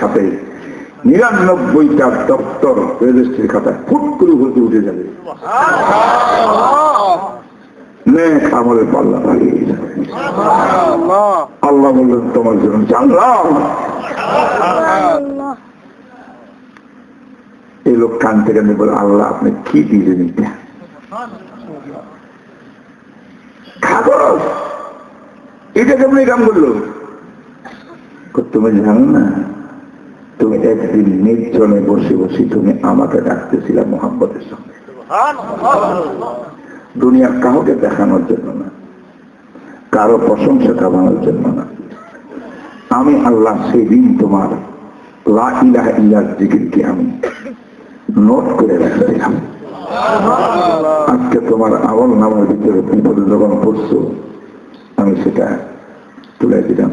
সাথে নিরানব্বইটা দপ্তর রেজিস্ট্রির খাতায় ফুট করে ভর্তি উঠে যাবে। আল্লাহ বললেন, তোমার জন্য জানলাম। এই লোক কান থেকে বলে, আল্লাহ, আপনি কি দিলেন এটা এটা কেমন কাম করল তুমি জানো না? তুমি একদিন নির্জনে বসে বসে তুমি আমাকে ডাকতেছিলে মোহাম্মদের সঙ্গে। দুনিয়ার কাউকে দেখানোর জন্য না, কারও প্রশংসা কামানোর জন্য না। আমি আল্লাহ সেই দিন তোমার লা ইলাহা জিকিরকে আমি নোট করে রাখছিলাম। আজকে তোমার আমল নামের ভিতরে বিপদে যখন পড়ছো, আমি সেটা তুলে দিলাম।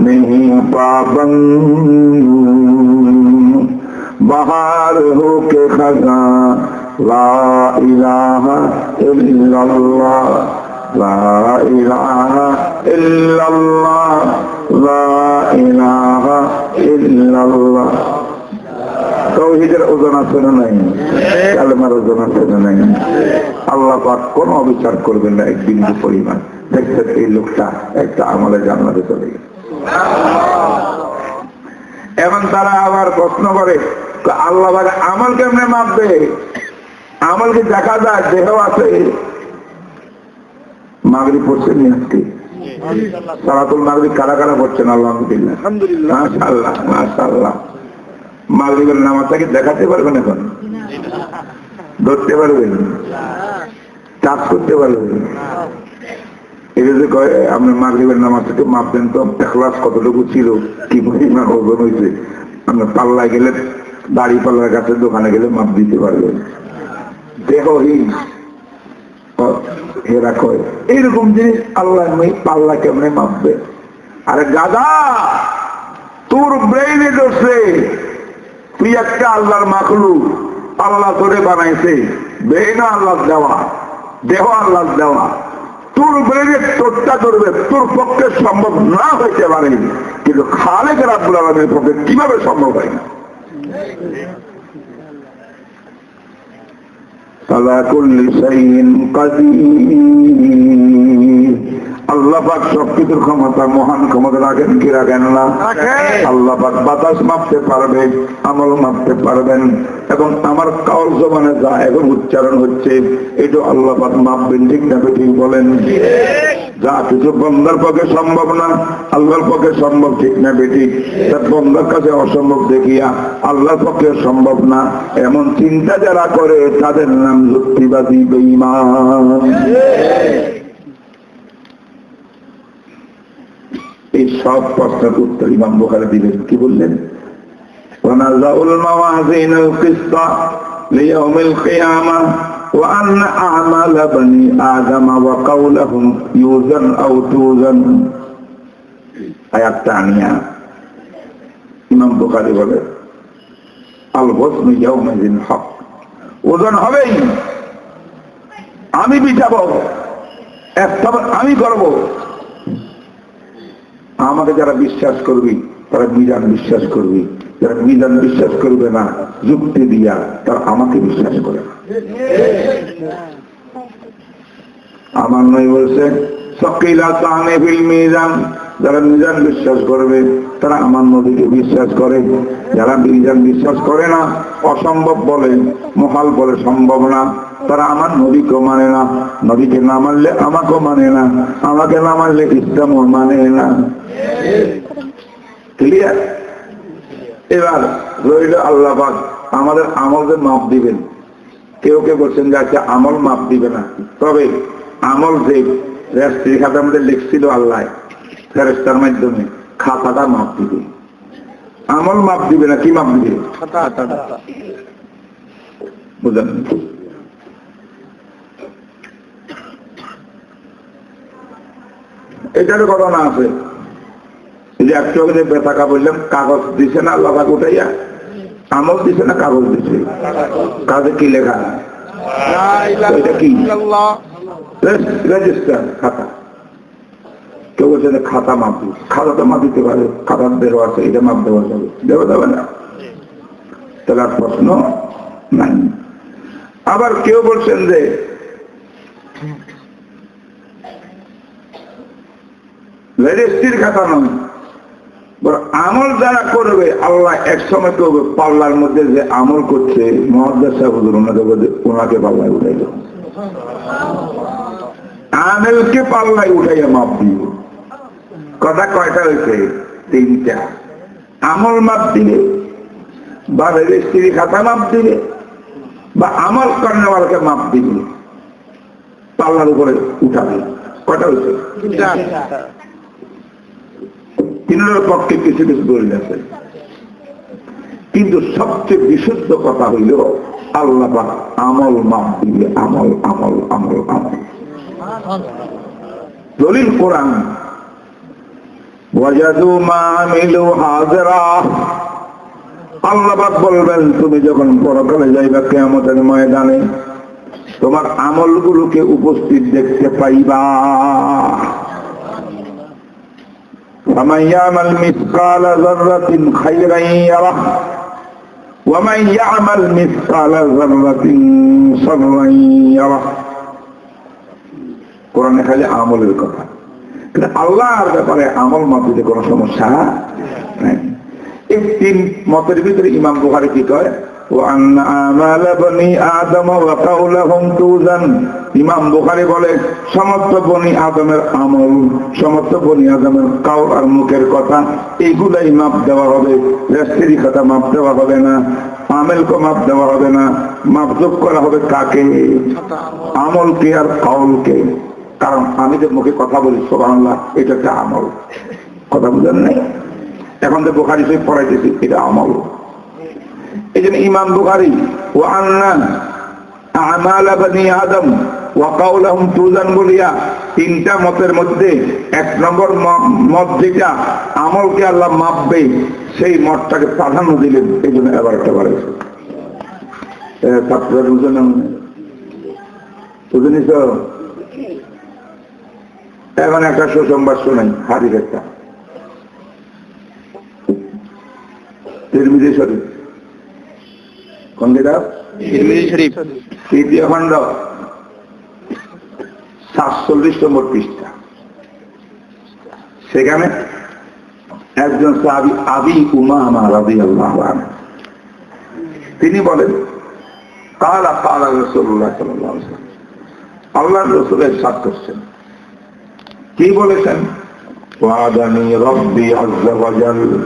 नहीं पाबंद बहार हो के खजा ला इलाहा इल्लल्लाह ला इलाहा इल्लल्लाह ला इलाहा इल्लल्लाह তৌহিদের ওজন আছে না নাই কালেমার ওজন আছে না নাই আল্লাহ পাক কোন অবিচার করবেন না এক বিন্দু পরিমাণ দেখছেন এই লোকটা একটা আমলে জান্নাতে চলে গেছে এবং তারা আবার প্রশ্ন করে আল্লাহ আমল কেমনে মাপবে? আমলকে দেখা যায়? দেহ আছে? মাগরি পড়ছেন নি আজকে? সারাতুল মাগরি কারা কারা পড়ছেন? আলহামদুলিল্লাহ। আলহামদুলিল্লাহ। মাশাআল্লাহ মাশাআল্লাহ। মাগরিবের নামাজটাকে দেখাতে পারবেন এখন? ধরতে পারবেন? চাষ করতে পারবেন? এটা কয়, আপনি মাগরিবের নামাজটাকে মাপবেন তো এখলাস কতটুকু ছিল, কি পরিমাণ ওজন হয়েছে? আপনি পাল্লায় গেলে, দাড়ি পাল্লার কাছে দোকানে গেলে মাপ দিতে দেহহীন। এরা কয়, এইরকম জিনিস আল্লাহ পাল্লা কেমনে মাপবে? আরে গাদা তোর ব্রেইনে ধরছে। তুই একটা আল্লাহর মাখলু আল্লাহ তোরে বানাইছে। ব্রেইন আল্লাহ দেওয়া, দেহ আল্লাহ দেওয়া। তোর ব্রেইনে তোরটা ধরবে, তোর পক্ষে সম্ভব না হইতে পারে। কিন্তু খালেক রাবুল আলমের পক্ষে কীভাবে সম্ভব হয়? না على كل شيء قدير আল্লাহ পাক সবকিছুর ক্ষমতা মহান ক্ষমতা রাখেন কি রাখেন না রাখেন। আল্লাহ পাক বাতাস মাপতে পারবে আমল মাপতে পারবেন এবং আমার কাউর জমানে যা এখন উচ্চারণ হচ্ছে এটা আল্লাহ পাক মাপবেন ঠিক না ঠিক বলেন যা কিছু বন্ধার পক্ষে সম্ভব না, আল্লাহর পক্ষে সম্ভব ঠিক না বেটি। বন্ধার কাছে অসম্ভব দেখিয়া আল্লাহর পক্ষে সম্ভব না। এমন চিন্তা যারা করে, তাদের নাম যুক্তিবাদী বেইমান এই সব প্রশ্নের উত্তর ইমাম বোখারে দিলেন। কি বললেন? ওনাজাউল মাওয়াজিন কিস্তা লিয়াউমিল কিয়ামা। وأن أعمال بني آدم وقولهم يوزن أو توزن আয়াত তানিয়া ইমাম বুখারী বলে আল হোসন ইয়াউমাইজিন হক ওজন হবেই আমি বিচাবো একটা আমি করব আমাকে যারা বিশ্বাস করবি তারা মিজান বিশ্বাস করবি যারা মিজান বিশ্বাস করবে না যুক্তি দিয়া তারা আমাকে বিশ্বাস করে না আমার নয় বলছে, সকিলা তাহনে ফিল মিজান। যারা মিজান বিশ্বাস করবে, তারা আমার নদীকে বিশ্বাস করে। যারা মিজান বিশ্বাস করে না, অসম্ভব বলে, মহাল বলে সম্ভব না। তারা আমার নদীকে মানে না। নদীকে না মানলে আমাকেও মানে না। আমাকে না মানলে ইসলামও মানে না। ক্লিয়ার এবার রইল আল্লাহ আমাদের আমলদের মাপ দিবেন। কেউ কেউ বলছেন যে আচ্ছা আমল মাপ দিবে না। তবে আমল যে রেস্ট্রি খাতা আমাদের লিখছিল আল্লাহ ফেরেস্তার মাধ্যমে, খাতাটা মাপ দিবে। আমল মাপ দিবে না, কি মাপ দিবে? বুঝলেন? এটারও ঘটনা আছে। যে একটু আগে বেতাকা বললাম কাগজ দিছে না আল্লাহ উঠাইয়া? আমল দিছে না কাগজ দিছে? কাজে কি লেখা? রেজিস্টার খাতা। কেউ বলছে খাতা মাপ। খাতা তো মাপ দিতে পারে, খাতা বেরো আছে, এটা মাপ দেওয়া যাবে। দেওয়া যাবে না? তাহলে আর প্রশ্ন নাই। আবার কেউ বলছেন যে রেজিস্ট্রির খাতা নয়। আমল যারা করবে, আল্লাহ এক সময় করবে পাল্লার মধ্যে যে আমল করছে ওনাকে পাল্লায় উঠাইল আমেলকে পাল্লায় উঠাইয়া মাপ দিব কথা কয়টা হয়েছে? তিনটা। আমল মাপ দিবে বা রেজিস্ট্রি খাতা মাপ দিবে বা আমল কর্নেওয়ালকে মাপ দিবে পাল্লার উপরে উঠাবে। কয়টা হয়েছে? তিনের পক্ষে কিছু কিছু দলিল আছে কিন্তু সবচেয়ে বিশুদ্ধ কথা হইল, আল্লাহ আমল মাপ দিবে আমল আমল আমল আমল। দলিল কোরআন, ওয়াজাদু মা আমিলু হাজরা। আল্লাহ বলবেন, তুমি যখন পরকালে যাইবা কিয়ামতের ময়দানে, তোমার আমলগুলোকে উপস্থিত দেখতে পাইবা। فمن يعمل مثقال ذرة خيرا يره ومن يعمل مثقال ذرة شرا يره কোরআনে খালি আমলের কথা কিন্তু আল্লাহর ব্যাপারে আমল মাপিতে কোনো সমস্যা নাই এই তিন মতের ভিতরে ইমাম বুখারি কি কয় وأن آمال بني آدم وقولهم توزن ইমাম বুখারি বলে সমস্ত বনি আদমের আমল সমস্ত বনি আদমের কাউর আর মুখের কথা এইগুলাই মাপ দেওয়া হবে রেস্ত্রি কথা মাপ দেওয়া হবে না আমেলকে মাপ দেওয়া হবে না মাপযোগ করা হবে কাকে আমলকে আর কাউলকে কারণ আমি যে মুখে কথা বলি সোবাংলা এটা একটা আমল কথা বুঝেন নাই এখন তো বোখারি সে পড়াইতেছি এটা আমল এই জন্য ইমাম বুখারি ও আন্না আমাল বনি আদম ওয়াকাউলাহুম তুজান বলিয়া তিনটা মতের মধ্যে এক নম্বর মত যেটা আমলকে আল্লাহ মাপবে, সেই মতটাকে প্রাধান্য দিলেন। এই জন্য এবার একটা এখন একটা সুসংবাদ শোনাই হারির একটা। তিরমিজি কোন কিতাব শরীফ তৃতীয় খণ্ড সাতচল্লিশ নম্বর পৃষ্ঠা সেখানে একজন সাহাবি আবি উমামা রাজি আল্লাহ তিনি বলেন কালা কালা রসুল্লাহ সাল্লাহ আল্লাহ রসুলের সাত করছেন কি বলেছেন وعدني ربي عز وجل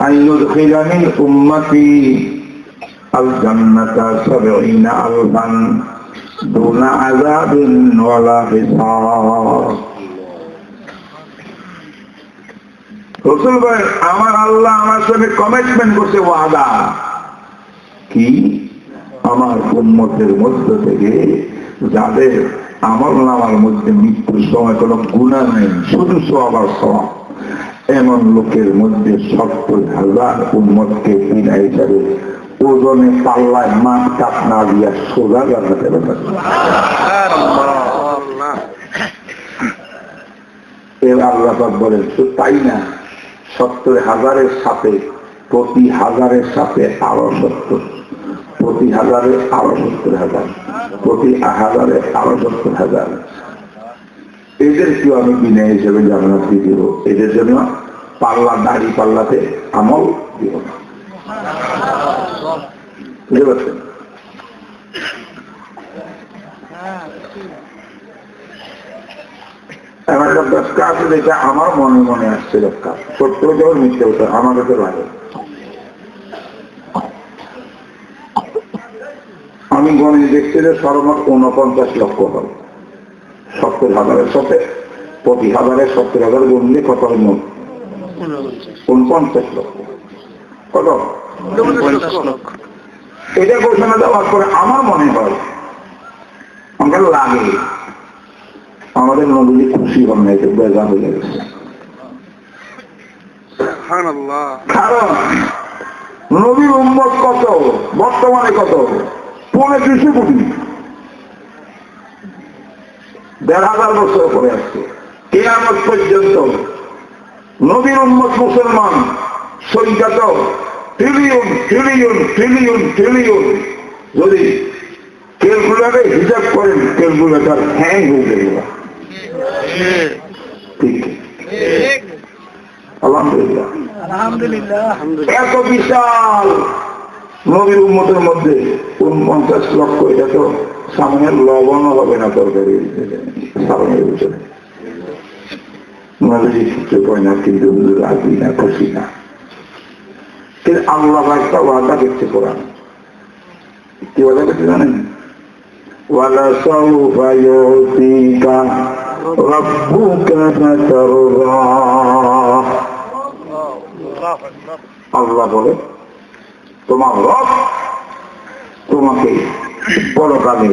أن يدخلني أمتي আমার আল্লাহ আমার সঙ্গে কমিটমেন্ট করছে ওয়াদা। কি? আমার উন্মতের মধ্য থেকে যাদের আমার নামার মধ্যে মৃত্যুর সময় কোনো গুণা নেই, শুধু সবার সব এমন লোকের মধ্যে সত্তর হাজার উন্মতকে বিনা হিসাবে ওজনে পাল্লায় মাছ কাপ না দিয়া সোজা জানাতে পারে এর আল্লাহ বলেন শুধু তাই না, সত্তর হাজারের সাথে, প্রতি হাজারের সাথে আরও সত্তর, প্রতি হাজারে আরও সত্তর হাজার, প্রতি হাজারে আরও সত্তর হাজার। এদেরকেও আমি বিনা হিসেবে জান্নাত দিয়ে দিব, এদের জন্য পাল্লা দাড়ি পাল্লাতে আমল দিব না। বুঝতে পারছেন? এমন একটা দশকা আছে যেটা আমার মনে মনে আসছে দশকা সত্য যখন মিথ্যে হতো আমার কাছে লাগে। আমি গণিত দেখছি যে সর্বমোট উনপঞ্চাশ লক্ষ হবে। সত্তর হাজারের সাথে প্রতি হাজারের সত্তর হাজার গুণলে কত হয় মোট উনপঞ্চাশ লক্ষ। কত? লক্ষ। এটা ঘোষণা দেওয়ার পরে আমার মনে হয় আমার লাগে আমাদের নদী খুশি হন না এটা বেজা হয়ে গেছে। কারণ নবীর উন্মত কত বর্তমানে কত? পৌনে দুশো কোটি। দেড় হাজার বছর পরে আসছে। কেয়ামত পর্যন্ত নবীর উন্মত মুসলমান সংখ্যা তো। ট্রিলিয়ন ট্রিলিয়ন ট্রিলিয়ন ট্রিলিয়ন যদি ক্যালকুলেটারে হিসাব করেন ক্যালকুলেটার হ্যাং হয়ে যাবে ঠিক। আলহামদুলিল্লাহ। আলহামদুলিল্লাহ। এত বিশাল নবীর উন্মতের মধ্যে পঞ্চাশ লক্ষ এটা তো সামনে লবণও হবে না তরকারি সামনের ভিতরে। নবীজি সূত্রে কয় না কিন্তু রাজি না খুশি না। কিন্তু আল্লাহ একটা ওয়াদা দেখতে কোরআন কি ওয়াদা করতে জানেন ولسوف يعطيك ربك فترضى আল্লাহ বলে তোমার রব তোমাকে পরকালে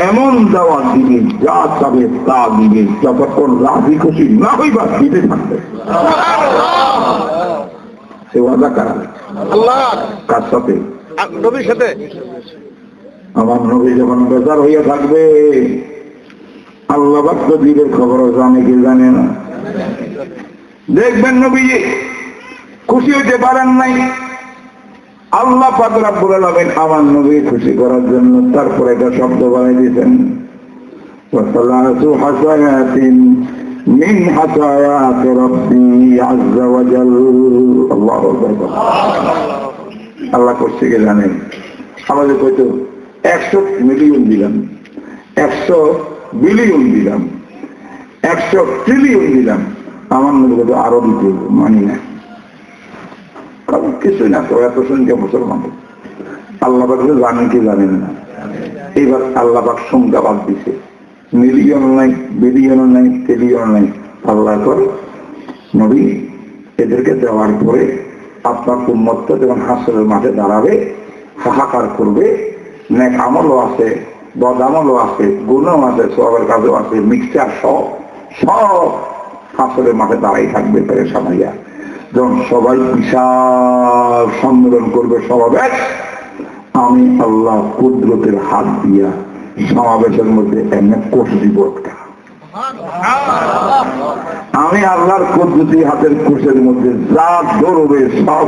এমন দেওয়া দিবে যা চাবে তা দিবে যতক্ষণ রাজি খুশি না হইবা দিতে থাকবে সে কারা আল্লাহ। কার সাথে? নবীর সাথে। আমার নবী যখন বেজার হইয়া থাকবে আল্লাহ কি না। দেখবেন নবী খুশি হইতে পারেন নাই। আল্লাহ পাতলা বলে লাগেন আমার নবী খুশি করার জন্য তারপরে একটা শব্দ বানিয়ে দিতেন من حسنات ربي عز وجل الله أكبر আল্লাহ করছে কি জানেন আমাদের কইতো একশো মিলিয়ন দিলাম একশো বিলিয়ন দিলাম একশো ট্রিলিয়ন দিলাম আমার মনে করতো আরো দিতে হবে, মানি না কারণ কিছুই না তো এত সংখ্যা মুসলমান আল্লাহ পাক জানেন কি জানেন না এইবার আল্লাহ পাক সংখ্যা বাদ দিছে মিলিয়ন নাই বিলিয়ন নাই ট্রিলিয়ন নাই আল্লাহ করে। নবী এদেরকে দেওয়ার পরে আপনার উন্মত্ত যখন হাসরের মাঠে দাঁড়াবে, হাহাকার করবে, নেক আমলও আছে, বদ আমলও আছে, গুণও আছে, সবের কাজও আছে, মিক্সচার সব সব হাসরের মাঠে দাঁড়াই থাকবে পেরেশান হইয়া যখন সবাই বিশাল সম্মেলন করবে সমাবেশ, আমি আল্লাহ কুদরতের হাত দিয়া সমাবেশের মধ্যে এমনি কষি বটকা আমি আল্লাহর কুদরতি হাতের কোষের মধ্যে যা ধরবে সব